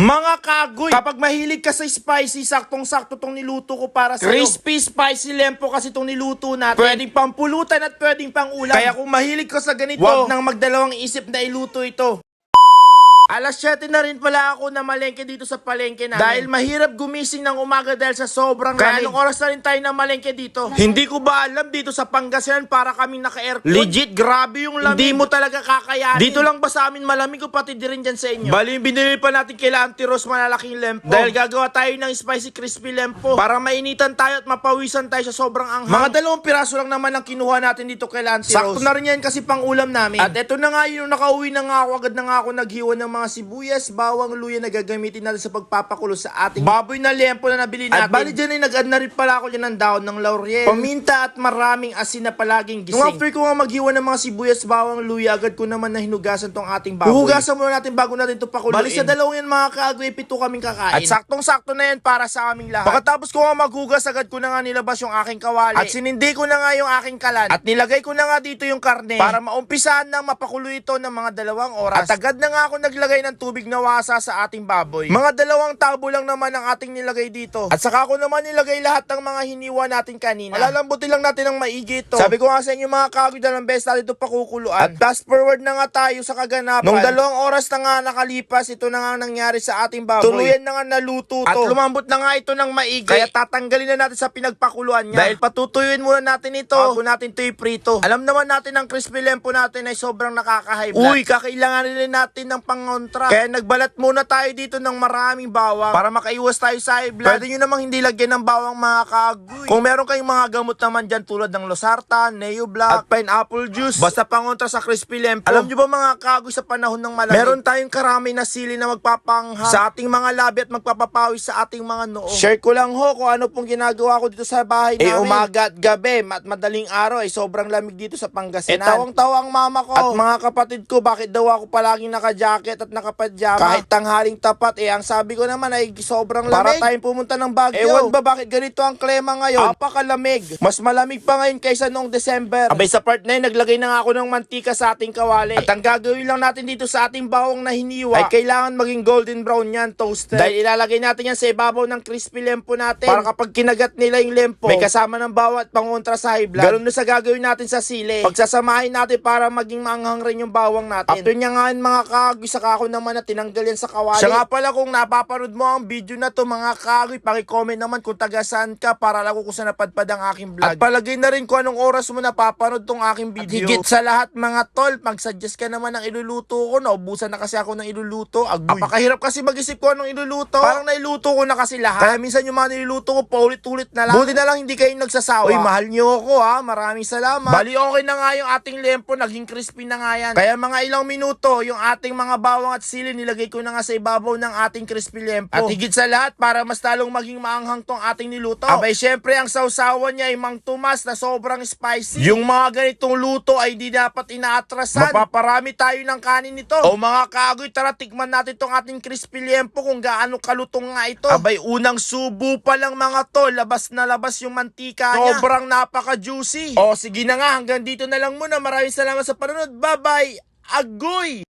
Mga kagoy, kapag mahilig ka sa spicy, saktong-sakto tong niluto ko para sa'yo. Crispy, spicy lempo kasi tong niluto natin. Pwedeng pampulutan at pwedeng pang ulam. Kaya kung mahilig ka sa ganito, wag nang magdalawang isip na iluto ito. Alas 7 na rin pala ako na malengke dito sa palengke namin. Dahil mahirap gumising ng umaga dahil sa sobrang Kaya anong oras na rin tayo na malengke dito? Hindi ko ba alam dito sa Pangasinan para kaming naka-aircon? Legit, grabe yung lamig. Hindi mo talaga kakayanin. Dito lang ba sa amin malamig o pati di rin dyan sa inyo? Bali, binili pa natin kila Auntie Rose malalaking lempo. Dahil gagawa tayo ng spicy crispy lempo. Para mainitan tayo at mapawisan tayo sa sobrang anghang. Mga dalawang piraso lang naman ang kinuha natin dito kay Auntie Rose. Sakto na rin yan kasi pang ulam namin. At eto na nga yung nakauwi na nga ako, agad na nga ako naghiwa ng mga sibuyas, bawang, luya na gagamitin natin sa pagpapakulo sa ating baboy na lempo na nabili natin. At bali dyan ay nag-add na rin pala ako dyan ng daon ng laurel, paminta at maraming asin na palaging gising. Nung after ko nga maghiwa ng mga sibuyas, bawang, luya, agad ko naman na hinugasan tong ating baboy. Huhugasan muna natin bago natin ito pakuluin. Bali sa dalawang yan mga kaagwe, pito kaming kakain. At saktong-sakto na yan para sa aming lahat. Pagkatapos ko nga maghugas, agad ko na nga nilabas yung aking kawali. At sinindi ko na nga yung aking kalan. At nilagay ko na nga dito yung karne para maumpisahan ng mapakulo ito ng mga dalawang oras. At agad na nga ako naglagay ng tubig na wasa sa ating baboy. Mga dalawang tabo lang naman ang ating nilagay dito. At saka ko naman nilagay lahat ng mga hiniwa natin kanina. Malalambutin lang natin ng maigi ito. Sabi ko nga sa inyo mga kagoy, dalawang beses natin ito pakukuluan. At fast forward na nga tayo sa kaganapan. Nung dalawang oras na nga nakalipas, ito na nga ang nangyari sa ating baboy. Tuluyan na nga naluto to. At lumambot na nga ito ng maigi. Kaya tatanggalin na natin sa pinagpakuluan niya. Dahil patutuyuin muna natin ito bago natin ito iprito. Alam naman natin ang crispy lempo natin ay sobrang nakaka-high blood. Uy, kakailangan rin natin ng pangontra. Kaya nagbalat muna tayo dito ng maraming bawang para makaiwas tayo sa high blood. Pwede nyo namang hindi lagyan ng bawang mga kagoy. Kung meron kayong mga gamot naman dyan tulad ng losartan, neo black, at pineapple juice, basta pangontra sa crispy lempo. Alam nyo ba mga kagoy sa panahon ng malamig? Meron tayong karami na sili na magpapangha sa ating mga labi at magpapapawi sa ating mga noo. Share ko lang ho kung ano pong ginagawa ko dito sa bahay namin. Eh umaga at gabi, at madaling araw ay sobrang lamig dito sa Pangasinan. Eh tawang-tawa ang mama ko. At mga kapatid ko, bakit daw ako palaging naka-jacket at naka-pajama? Kahit tanghaling tapat, eh ang sabi ko naman ay sobrang lamig. Para tayong pumunta ng Baguio. Ewan ba bakit ganito ang klema ngayon? Apakalamig. Mas malamig pa ngayon kaysa noong December. Abay sa part na yun, naglagay na nga ako ng mantika sa ating kawali. At ang gagawin lang natin dito sa ating bawang na hiniwa ay kailangan maging golden brown yan, toasted. Dahil ilalagay natin yan sa ibabaw ng crispy lempo natin. Para kapag kinagat nila yung lempo, may kasama ng bawat pangontra sa high blood. Ganun na sa gagawin natin sa sili. Pagsasamahin natin para maging maanghang rin yung bawang natin. After niya nga mga kagoy, sa kako naman na tinanggal yan sa kawali. Siya nga pala kung napapanood mo ang video na to mga kagoy, pakicomment naman kung taga saan ka para lang kung saan napadpad ang aking vlog. At palagay na rin kung anong oras mo napapanood tong aking video. At higit sa lahat mga tol, mag-suggest ka naman ng iluluto ko. Naubusan na kasi ako ng iluluto. Agoy. Apakahirap kasi mag-isip ko anong iluluto. Parang nailuto ko na kasi lahat. Kaya minsan yung mga niluluto ko paulit-ulit na lang. Buti na lang hindi kayo nagsasawa. Uy, mahal niyo ako ha. Maraming salamat. Bali okay na nga yung ating lempo. Naging crispy na nga yan. Kaya mga ilang minuto, yung ating mga bawang at sili, nilagay ko na nga sa ibabaw ng ating crispy lempo. At higit sa lahat, para mas talong maging maanghang tong ating niluto. Abay, syempre, ang sausawan niya ay mang tumas na sobrang spicy. Yung mga ganitong luto ay di dapat inaatrasan. Mapaparami tayo ng kanin nito. O mga kagoy, tara tikman natin tong ating crispy lempo kung gaano kalutong nga ito. Abay, unang subo pa lang mga to, labas na labas yung mantika niya. Sobrang napaka-juicy. O sige na nga, hanggang dito na lang muna. Maraming salamat sa panonood. Bye-bye! Agoy!